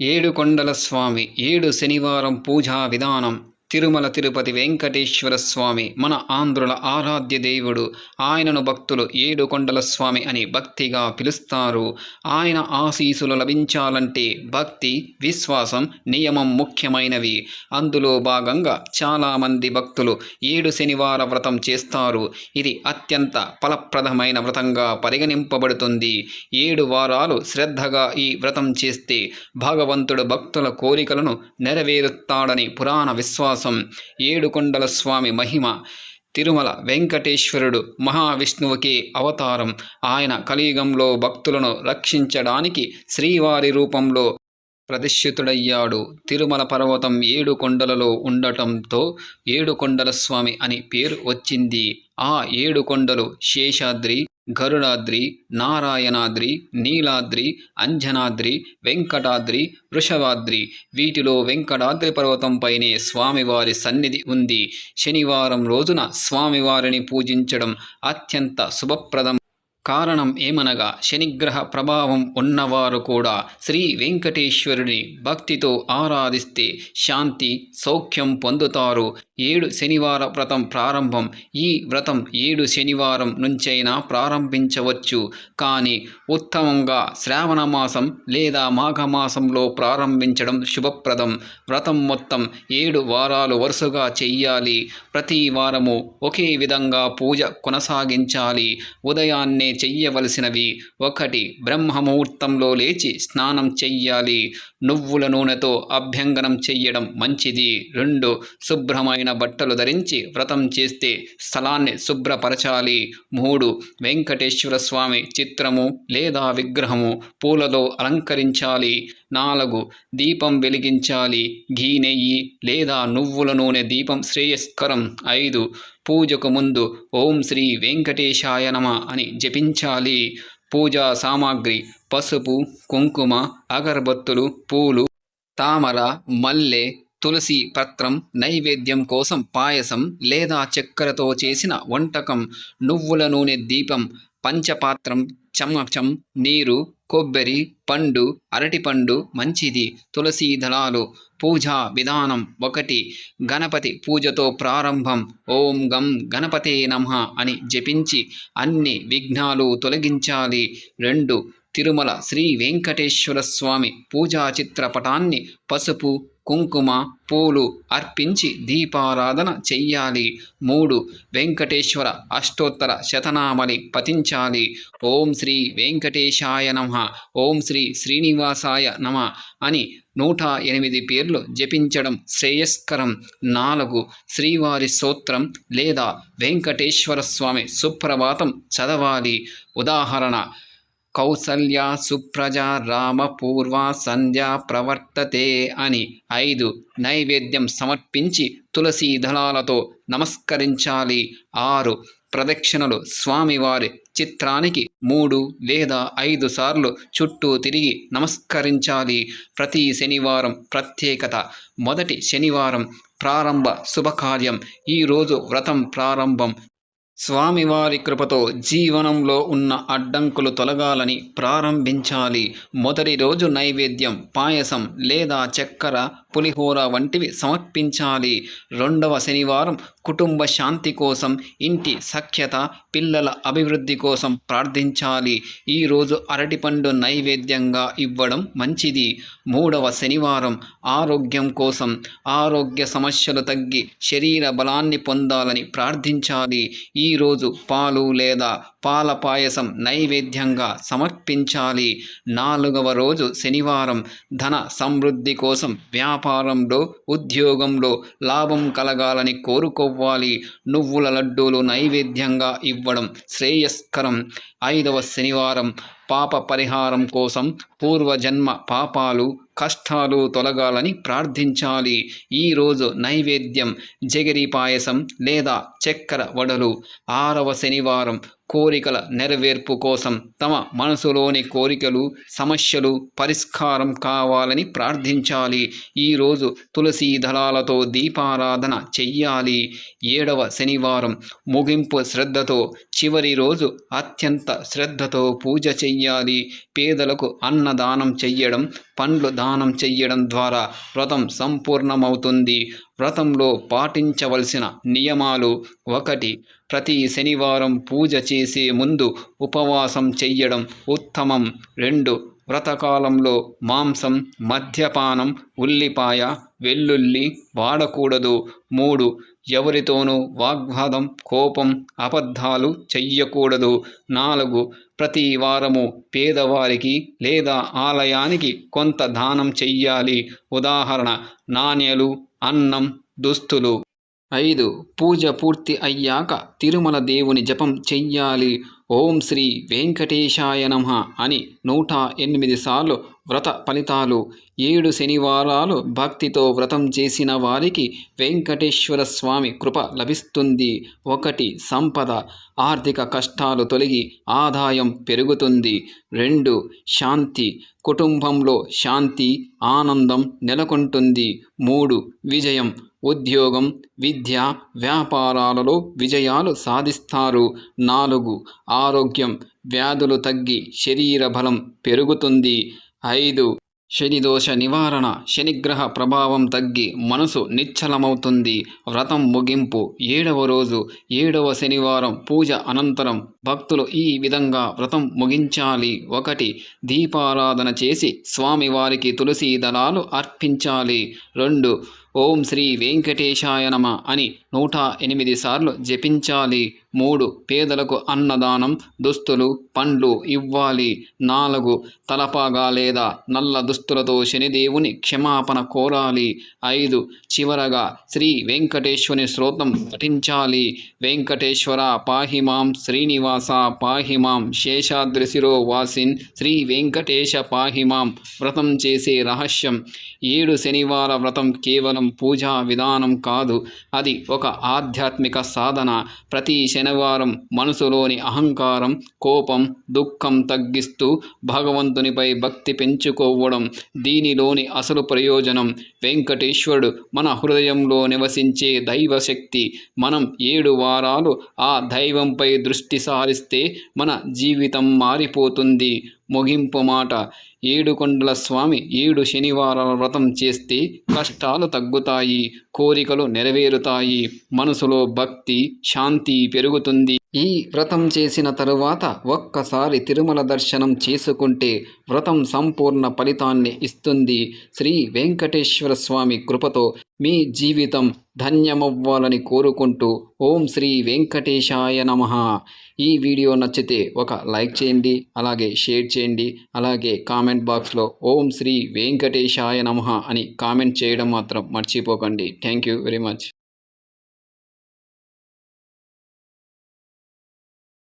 ఏడుకొండల స్వామి ఏడు శనివారం పూజా విధానం. తిరుమల తిరుపతి వెంకటేశ్వర స్వామి మన ఆంధ్రుల ఆరాధ్య దేవుడు ఆయనను భక్తులు ఏడుకొండల స్వామి అని భక్తిగా పిలుస్తారు. ఆయన ఆశీసులు లభించాలంటే భక్తి విశ్వాసం నియమం ముఖ్యమైనవి. అందులో భాగంగా చాలామంది భక్తులు ఏడు శనివార వ్రతం చేస్తారు. ఇది అత్యంత ఫలప్రదమైన వ్రతంగా పరిగణింపబడుతుంది. ఏడు వారాలు శ్రద్ధగా ఈ వ్రతం చేస్తే భగవంతుడు భక్తుల కోరికలను నెరవేరుస్తాడని పురాణ విశ్వాసం ఏడుకొండల స్వామి మహిమ తిరుమల వెంకటేశ్వరుడు మహావిష్ణువుకి అవతారం. ఆయన కలియుగంలో భక్తులను రక్షించడానికి శ్రీవారి రూపంలో ప్రతిష్ఠితుడయ్యాడు. తిరుమల పర్వతం ఏడు కొండలలో ఉండటంతో ఏడుకొండల స్వామి అని పేరు వచ్చింది. ఆ ఏడు కొండలు శేషాద్రి గరుడాద్రి నారాయణాద్రి నీలాద్రి అంజనాద్రి వెంకటాద్రి వృషభాద్రి. వీటిలో వెంకటాద్రి పర్వతంపైనే స్వామివారి సన్నిధి ఉంది. శనివారం రోజున స్వామివారిని పూజించడం అత్యంత శుభప్రదం. కారణం ఏమనగా శనిగ్రహ ప్రభావం ఉన్నవారు కూడా శ్రీ వెంకటేశ్వరుని భక్తితో ఆరాధిస్తే శాంతి సౌఖ్యం పొందుతారు. ఏడు శనివార వ్రతం ప్రారంభం. ఈ వ్రతం ఏడు శనివారం నుంచైనా ప్రారంభించవచ్చు. కానీ ఉత్తమంగా శ్రావణ మాసం లేదా మాఘమాసంలో ప్రారంభించడం శుభప్రదం. వ్రతం మొత్తం ఏడు వారాలు వరుసగా చెయ్యాలి. ప్రతి వారము ఒకే విధంగా పూజ కొనసాగించాలి. ఉదయాన్నే చెయ్యవలసినవి. ఒకటి బ్రహ్మముహూర్తంలో లేచి స్నానం చెయ్యాలి. నువ్వుల నూనెతో అభ్యంగనం చెయ్యడం మంచిది. రెండు శుభ్రమైన బట్టలు ధరించి వ్రతం చేస్తే స్థలాన్ని శుభ్రపరచాలి. మూడు వెంకటేశ్వర స్వామి చిత్రము లేదా విగ్రహము పూలతో అలంకరించాలి. నాలుగు దీపం వెలిగించాలి. ఘీ నెయ్యి లేదా నువ్వుల నూనె దీపం శ్రేయస్కరం. ఐదు పూజకు ముందు ఓం శ్రీ వెంకటేశాయ నమ అని జపించాలి. పూజా సామాగ్రి పసుపు కుంకుమ అగరబత్తులు పూలు తామర మల్లె తులసి పత్రం నైవేద్యం కోసం పాయసం లేదా చక్కెరతో చేసిన వంటకం నువ్వుల నూనె దీపం పంచపాత్రం చమచం నీరు కొబ్బరి పండు అరటిపండు మంచిది. తులసి దళాలు పూజా విధానం ఒకటి. గణపతి పూజతో ప్రారంభం. ఓం గం గణపతే నమః అని జపించి అన్ని విఘ్నాలు తొలగించాలి. రెండు తిరుమల శ్రీ వెంకటేశ్వర స్వామి పూజా చిత్రపటాన్ని పసుపు కుంకుమ పూలు అర్పించి దీపారాధన చెయ్యాలి. మూడు వెంకటేశ్వర అష్టోత్తర శతనామలి పఠించాలి. ఓం శ్రీ వెంకటేశాయ నమ. ఓం శ్రీ శ్రీనివాసాయ నమ అని నూట ఎనిమిది పేర్లు జపించడం శ్రేయస్కరం. నాలుగు శ్రీవారి స్తోత్రం లేదా వెంకటేశ్వర స్వామి సుప్రభాతం చదవాలి. ఉదాహరణ కౌసల్య సుప్రజ రామ పూర్వ సంధ్య ప్రవర్తతే అని ఐదు నైవేద్యం సమర్పించి తులసి దళాలతో నమస్కరించాలి. ఆరు ప్రదక్షిణలు స్వామివారి చిత్రానికి మూడు లేదా ఐదు సార్లు చుట్టూ తిరిగి నమస్కరించాలి. ప్రతి శనివారం ప్రత్యేకత. మొదటి శనివారం ప్రారంభ శుభకార్యం. ఈరోజు వ్రతం ప్రారంభం. స్వామివారి కృపతో జీవనంలో ఉన్న అడ్డంకులు తొలగాలని ప్రారంభించాలి. మొదటి రోజు నైవేద్యం పాయసం లేదా చక్కెర పులిహోర వంటివి సమర్పించాలి. రెండవ శనివారం కుటుంబ శాంతి కోసం ఇంటి సఖ్యత పిల్లల అభివృద్ధి కోసం ప్రార్థించాలి. ఈరోజు అరటిపండు నైవేద్యంగా ఇవ్వడం మంచిది. మూడవ శనివారం ఆరోగ్యం కోసం ఆరోగ్య సమస్యలు తగ్గి శరీర బలాన్ని పొందాలని ప్రార్థించాలి. ఈరోజు పాలు లేదా పాల పాయసం నైవేద్యంగా సమర్పించాలి. నాలుగవ రోజు శనివారం ధన సమృద్ధి కోసం వ్యాపారంలో ఉద్యోగంలో లాభం కలగాలని కోరుకోవాలి. నువ్వుల లడ్డూలు నైవేద్యంగా ఇవ్వడం శ్రేయస్కరం. ఐదవ శనివారం పాప పరిహారం కోసం పూర్వజన్మ పాపాలు కష్టాలు తొలగాలని ప్రార్థించాలి. ఈరోజు నైవేద్యం జగిరి పాయసం లేదా చక్కెర వడలు. ఆరవ శనివారం కోరికల నెరవేర్పు కోసం తమ మనసులోని కోరికలు సమస్యలు పరిష్కారం కావాలని ప్రార్థించాలి. ఈరోజు తులసి దళాలతో దీపారాధన చెయ్యాలి. ఏడవ శనివారం ముగింపు శ్రద్ధతో చివరి రోజు అత్యంత శ్రద్ధతో పూజ చెయ్యాలి. పేదలకు అన్నదానం చెయ్యడం పండ్లు దానం చెయ్యడం ద్వారా వ్రతం సంపూర్ణమవుతుంది. వ్రతంలో పాటించవలసిన నియమాలు ఒకటి ప్రతి శనివారం పూజ చేసే ముందు ఉపవాసం చెయ్యడం ఉత్తమం. రెండు వ్రతకాలంలో మాంసం మద్యపానం ఉల్లిపాయ వెల్లుల్లి వాడకూడదు. మూడు ఎవరితోనూ వాగ్వాదం కోపం అబద్ధాలు చెయ్యకూడదు. నాలుగు ప్రతి వారము పేదవారికి లేదా ఆలయానికి కొంత దానం చెయ్యాలి. ఉదాహరణ నాణ్యలు అన్నం దుస్తులు. ఐదు పూజ పూర్తి అయ్యాక తిరుమల దేవుని జపం చెయ్యాలి. ఓం శ్రీ వెంకటేశాయ నమ అని నూట ఎనిమిది సార్లు వ్రత ఫలితాలు. ఏడు శనివారాలు భక్తితో వ్రతం చేసిన వారికి వెంకటేశ్వర స్వామి కృప లభిస్తుంది. ఒకటి సంపద. ఆర్థిక కష్టాలు తొలగి ఆదాయం పెరుగుతుంది. రెండు శాంతి. కుటుంబంలో శాంతి ఆనందం నెలకొంటుంది. మూడు విజయం. ఉద్యోగం విద్య వ్యాపారాలలో విజయాలు సాధిస్తారు. నాలుగు ఆరోగ్యం. వ్యాధులు తగ్గి శరీర బలం పెరుగుతుంది. ఐదు. శనిదోష నివారణ శనిగ్రహ ప్రభావం తగ్గి మనసు నిశ్చలమవుతుంది. వ్రతం ముగింపు. ఏడవ రోజు ఏడవ శనివారం పూజ అనంతరం భక్తులు ఈ విధంగా వ్రతం ముగించాలి. ఒకటి దీపారాధన చేసి స్వామివారికి తులసీ దళాలు అర్పించాలి. రెండు ఓం శ్రీ వెంకటేశాయ నమ అని నూట ఎనిమిది సార్లు జపించాలి. మూడు పేదలకు అన్నదానం దుస్తులు పండ్లు ఇవ్వాలి. నాలుగు తలపాగా లేదా నల్ల దుస్తులతో శనిదేవుని క్షమాపణ కోరాలి. ఐదు చివరగా శ్రీ వెంకటేశ్వరుని శ్రోతం పఠించాలి. వెంకటేశ్వర పాహిమాం శ్రీనివాస పాహిమాం శేషాద్రిశిరో వాసిన్ శ్రీ వెంకటేశ పాహిమాం వ్రతం చేసే రహస్యం. ఏడు శనివార వ్రతం కేవలం పూజా విధానం కాదు. అది ఒక ఆధ్యాత్మిక సాధన. ప్రతి శనివారం మనసులోని అహంకారం కోపం దుఃఖం తగ్గిస్తూ భగవంతునిపై భక్తి పెంచుకోవడం దీనిలోని అసలు ప్రయోజనం. వెంకటేశ్వరుడు మన హృదయంలో నివసించే దైవశక్తి. మనం ఏడు వారాలు ఆ దైవంపై దృష్టి సారిస్తే మన జీవితం మారిపోతుంది. ముగింపు మాట. ఏడుకొండల స్వామి ఏడు శనివారాల వ్రతం చేస్తే కష్టాలు తగ్గుతాయి కోరికలు నెరవేరుతాయి. మనసులో భక్తి శాంతి పెరుగుతుంది. ఈ వ్రతం చేసిన తరువాత ఒక్కసారి తిరుమల దర్శనం చేసుకుంటే వ్రతం సంపూర్ణ ఫలితాన్ని ఇస్తుంది. శ్రీ వెంకటేశ్వర స్వామి కృపతో మీ జీవితం ధన్యమవ్వాలని కోరుకుంటూ ఓం శ్రీ వెంకటేశాయ నమ. ఈ వీడియో నచ్చితే ఒక లైక్ చేయండి అలాగే షేర్ చేయండి అలాగే కామెంట్ బాక్స్లో ఓం శ్రీ వెంకటేశాయ నమ అని కామెంట్ చేయడం మాత్రం మర్చిపోకండి. Thank you very much.